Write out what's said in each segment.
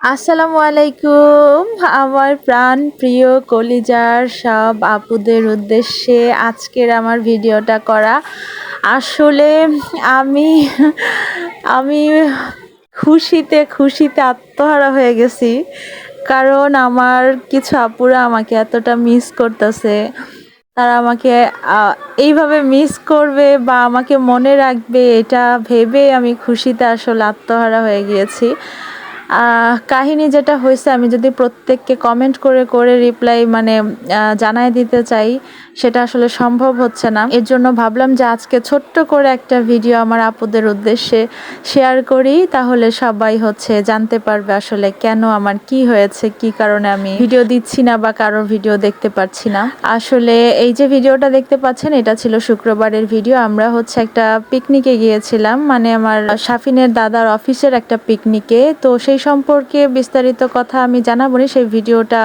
আসসালামু আলাইকুম, আমার প্রাণ প্রিয় কলিজার সব আপুদের উদ্দেশ্যে আজকের আমার ভিডিওটা করা। আসলে আমি আমি খুশিতে খুশিতে আত্মহারা হয়ে গেছি, কারণ আমার কিছু আপুরা আমাকে এতটা মিস করতেছে। তারা আমাকে এইভাবে মিস করবে বা আমাকে মনে রাখবে, এটা ভেবে আমি খুশিতে আসলে আত্মহারা হয়ে গিয়েছি। কাহিনী যেটা হয়েছে, আমি যদি প্রত্যেককে কমেন্ট করে করে রিপ্লাই মানে জানায় দিতে চাই, সেটা আসলে সম্ভব হচ্ছে না। এর জন্য ভাবলাম যে আজকে ছোট্ট করে একটা ভিডিও আমার আপুদের উদ্দেশ্যে শেয়ার করি, তাহলে সবাই হচ্ছে জানতে পারবে আসলে কেন আমার কি হয়েছে, কি কারণে আমি ভিডিও দিচ্ছি না বা কারোর ভিডিও দেখতে পাচ্ছি না। আসলে এই যে ভিডিওটা দেখতে পাচ্ছেন, এটা ছিল শুক্রবারের ভিডিও আমরা হচ্ছে একটা পিকনিকে গিয়েছিলাম মানে আমার সাফিনের দাদার অফিসের একটা পিকনিকে তো সেই সম্পর্কে বিস্তারিত কথা আমি জানাব না সেই ভিডিওটা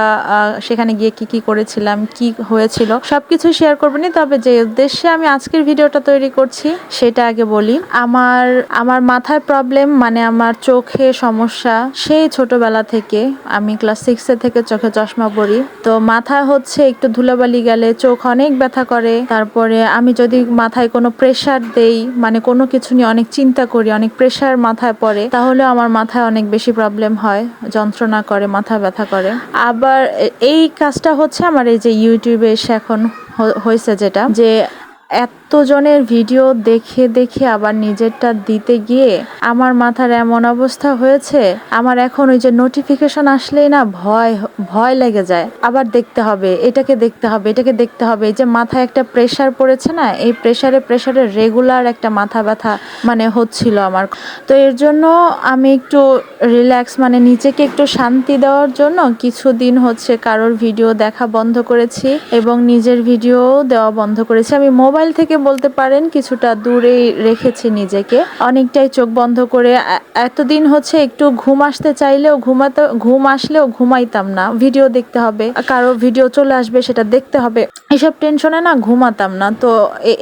সেখানে গিয়ে কি কি করেছিলাম, কি হয়েছিল, সবকিছু শেয়ার করব না তবে যে উদ্দেশ্যে আমি আজকের ভিডিওটা তৈরি করছি, সেটা আগে বলি। আমার আমার মাথায় প্রবলেম মানে আমার চোখে সমস্যা, সেই ছোটবেলা থেকে, আমি ক্লাস সিক্সে থেকে চোখে চশমা পরি। তো মাথায় হচ্ছে একটু ধুলাবালি গেলে চোখ অনেক ব্যথা করে। তারপরে আমি যদি মাথায় কোনো প্রেসার দেই মানে কোনো কিছু নিয়ে অনেক চিন্তা করি, অনেক প্রেসার মাথায় পড়ে তাহলে আমার মাথায় অনেক বেশি প্রবলেম হয়, যন্ত্রণা করে, মাথা ব্যথা করে। আবার এই কাজটা হচ্ছে আমার এই যে ইউটিউবে এসে এখন হয়েছে যেটা, যে এতজনের ভিডিও দেখে দেখে আবার নিজেরটা দিতে গিয়ে আমার মাথার এমন অবস্থা হয়েছে, আমার এখন ওই যে নোটিফিকেশন আসলেই না ভয় ভয় লেগে যায়। আবার দেখতে হবে, এটাকে দেখতে হবে, এটাকে দেখতে হবে। এই যে মাথায় একটা প্রেশার পড়েছে না, এই প্রেশারে প্রেশারে রেগুলার একটা মাথা ব্যথা মানে হচ্ছিল আমার। তো এর জন্য আমি একটু রিল্যাক্স মানে নিজেকে একটু শান্তি দেওয়ার জন্য কিছুদিন হচ্ছে কারোর ভিডিও দেখা বন্ধ করেছি এবং নিজের ভিডিও দেওয়া বন্ধ করেছি। আমি মোবাইল থেকে বলতে পারেন, কিছুটা দূরেই রেখেছি নিজেকে। অনেকটাই চোখ বন্ধ করে এতদিন হচ্ছে একটু ঘুম আসতে চাইলেও ঘুমাতে, ঘুম আসলেও ঘুমাইতাম না। ভিডিও দেখতে হবে, কারও ভিডিও চলে আসবে সেটা দেখতে হবে। এসব টেনশনে না ঘুমাতাম না। তো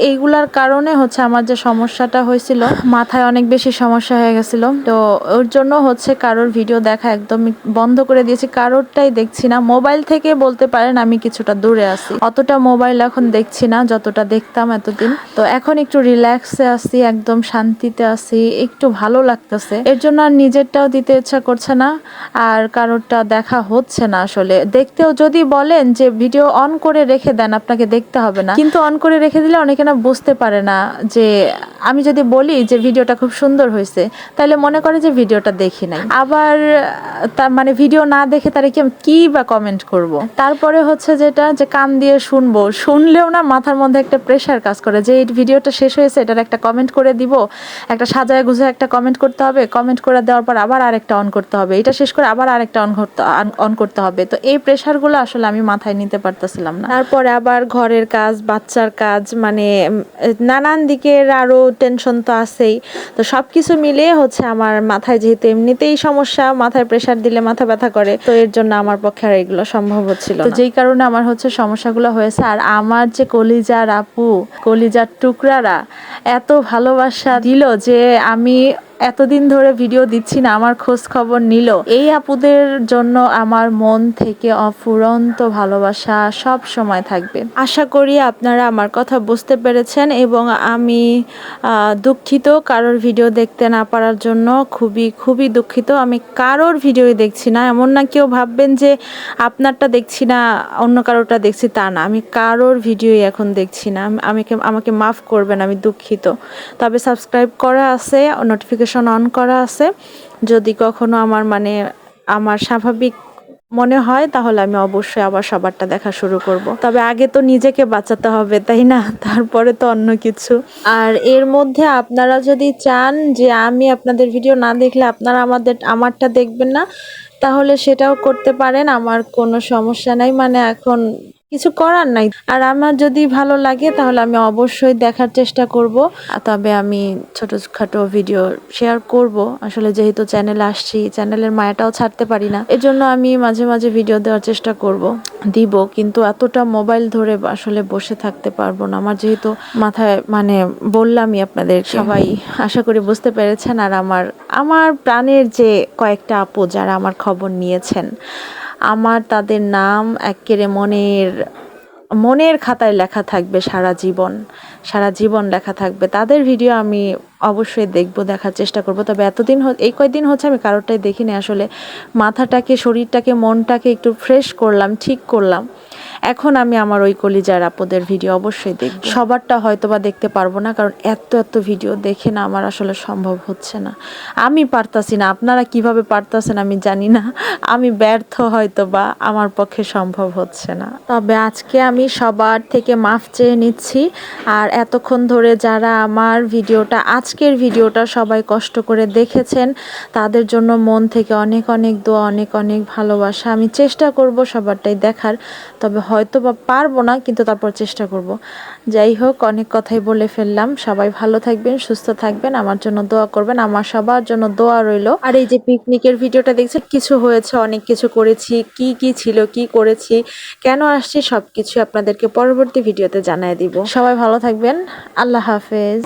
এইগুলার কারণে হচ্ছে আমার যে সমস্যাটা হয়েছিল, মাথায় অনেক বেশি সমস্যা হয়ে গেছিল। তো ওর জন্য হচ্ছে কারোর ভিডিও দেখা একদম বন্ধ করে দিয়েছি। কারোরটাই দেখছি না। মোবাইল থেকে বলতে পারেন আমি কিছুটা দূরে আছি। অতটা মোবাইল এখন দেখছি না, যতটা দেখতাম এতদিন। তো এখন একটু রিল্যাক্সে আছি, একদম শান্তিতে আছি, একটু ভালো লাগতেছে। এর জন্য আর নিজেরটাও দিতে ইচ্ছা করছে না, আর কারোরটা দেখা হচ্ছে না আসলে। দেখতেও যদি বলেন যে ভিডিও অন করে রেখে দেন, আপনাকে দেখতে হবে না। কিন্তু অন করে রেখে দিলে অনেকে না বুঝতে পারে না যে, আমি যদি বলি যে ভিডিওটা খুব সুন্দর হয়েছে, তাহলে মনে করে যে ভিডিওটা দেখি নাই। আবার তার মানে ভিডিও না দেখে তারা কি কি বা কমেন্ট করব? তারপরে হচ্ছে যেটা, যে কান দিয়ে শুনব। শুনলেও না মাথার মধ্যে একটা প্রেশার কাজ করে। যে এই ভিডিওটা শেষ হয়েছে এটার একটা কমেন্ট করে দিব। একটা সাজায় গুছায় একটা কমেন্ট করতে হবে কমেন্ট করে দেওয়ার পর আবার আরেকটা অন করতে হবে। এটা শেষ করে আবার আরেকটা অন করতে অন করতে হবে। তো এই প্রেশারগুলো আসলে আমি মাথায় নিতে পারতেছিলাম না। তারপরে আবার ঘরের কাজ বাচ্চার কাজ মানে নানান দিকের আরও টেনশন তো আছেই। তো সবকিছু মিলিয়ে হচ্ছে আমার মাথায় যেহেতু এমনিতেই সমস্যা মাথায় প্রেশার দিলে মাথা ব্যথা করে তো এর জন্য আমার পক্ষে আর এগুলো সম্ভব হচ্ছিল তো যেই কারণে আমার হচ্ছে সমস্যাগুলো হয়েছে। আর আমার যে কলিজার আপু কলিজার টুকরারা এত ভালোবাসা দিল যে আমি এতদিন ধরে ভিডিও দিচ্ছি না, আমার খোঁজ খবর নিল। এই আপুদের জন্য আমার মন থেকে অফুরন্ত ভালোবাসা সব সময় থাকবে। আশা করি আপনারা আমার কথা বুঝতে পেরেছেন এবং আমি দুঃখিত কারোর ভিডিও দেখতে না পারার জন্য, খুবই খুবই দুঃখিত। আমি কারোর ভিডিওই দেখছি না, এমন না কেউ ভাববেন যে আপনারটা দেখছি না, অন্য কারোরটা দেখছি তা না। আমি কারোর ভিডিওই এখন দেখছি না। আমি- আমাকে আমাকে মাফ করবেন, আমি দুঃখিত। তবে সাবস্ক্রাইব করা আছে নোটিফিকেশন অন করা আছে। যদি কখনো আমার মানে আমার স্বাভাবিক মনে হয়, তাহলে আমি অবশ্যই আবার সবারটা দেখা শুরু করব। তবে আগে তো নিজেকে বাঁচাতে হবে, তাই না? তারপরে তো অন্য কিছু। আর এর মধ্যে আপনারা যদি চান যে আমি আপনাদের ভিডিও না দেখলে আপনারা আমাদের, আমারটা দেখবেন না, তাহলে সেটাও করতে পারেন। আমার কোনো সমস্যা নাই। মানে এখন কিছু করার নাই। আর আমার যদি ভালো লাগে তাহলে আমি অবশ্যই দেখার চেষ্টা করব। তবে আমি ছোটখাটো ভিডিও শেয়ার করব। আসলে যেহেতু চ্যানেল আসছি চ্যানেলের মায়াটাও ছাড়তে পারি না। এজন্য আমি মাঝে মাঝে ভিডিও দেওয়ার চেষ্টা করব দিব। কিন্তু এতটা মোবাইল ধরে আসলে বসে থাকতে পারব না। আমার যেহেতু মাথায় মানে বললামই আপনাদের সবাই আশা করি বুঝতে পেরেছেন। আর আমার আমার প্রাণের যে কয়েকটা আপু যারা আমার খবর নিয়েছেন আমার তাদের নাম একেবারে মনের মনের খাতায় লেখা থাকবে সারা জীবন সারা জীবন লেখা থাকবে। তাদের ভিডিও আমি অবশ্যই দেখব, দেখার চেষ্টা করব। তবে এতদিন এই কয়েকদিন হচ্ছে আমি কারোরটাই দেখিনি। আসলে মাথাটাকে, শরীরটাকে, মনটাকে একটু ফ্রেশ করলাম, ঠিক করলাম। এখন আমি আমার ওই কলিজার আপদের ভিডিও অবশ্যই দেখব। সবারটা হয়তো বা দেখতে পারব না, কারণ এত এত ভিডিও দেখে না আমার আসলে সম্ভব হচ্ছে না। আমি পারতাছি না, আপনারা কীভাবে পারতাছেন আমি জানি না। আমি ব্যর্থ হয়তো বা আমার পক্ষে সম্ভব হচ্ছে না। তবে আজকে আমি সবার থেকে মাফ চেয়ে নিচ্ছি, আর এতক্ষণ ধরে যারা আমার ভিডিওটা, আজকের ভিডিওটা সবাই কষ্ট করে দেখেছেন, তাদের জন্য মন থেকে অনেক অনেক দোয়া, অনেক অনেক ভালোবাসা। আমি চেষ্টা করব সবারটাই দেখার, তবে হয়তো বা পারব না, কিন্তু তারপর চেষ্টা করব। যাই হোক, অনেক কথাই বলে ফেললাম। সবাই ভালো থাকবেন, সুস্থ থাকবেন। আমার জন্য দোয়া করবেন। আমার সবার জন্য দোয়া রইল। আর এই যে পিকনিকের ভিডিওটা দেখছেন, কিছু হয়েছে, অনেক কিছু করেছি, কি কি ছিল, কি করেছি, কেন আসছি সব কিছু আপনাদেরকে পরবর্তী ভিডিওতে জানাই দিব। সবাই ভালো থাকবেন। আল্লাহ হাফেজ।